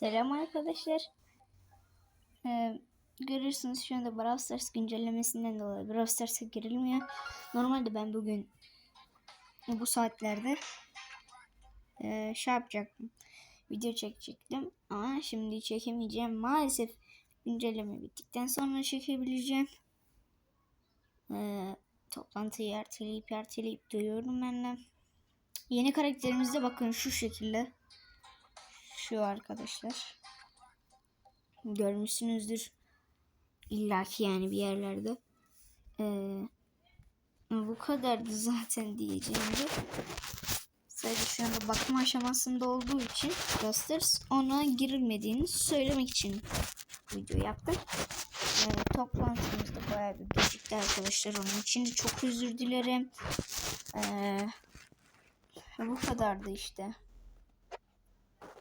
Selam arkadaşlar. Ee, görürsünüz şu anda Brawl Stars güncellemesinden dolayı Brawl Stars'a girilmiyor. Normalde ben bugün bu saatlerde e, şey yapacaktım. Video çekecektim ama şimdi çekemeyeceğim. Maalesef güncelleme bittikten sonra çekebileceğim. Ee, toplantıyı erteleyip erteleyip duyuyorum ben de. Yeni karakterimizde bakın şu şekilde. Şu arkadaşlar. Görmüşsünüzdür. illaki yani bir yerlerde. Ee, bu kadardı zaten diyeceğimde. Sadece şu anda bakım aşamasında olduğu için Rasters ona girilmediğini söylemek için video yaptım. Ee, toplantımızda bayağı bir gecikti arkadaşlar. Onun için de çok özür dilerim. Ee, bu kadardı işte.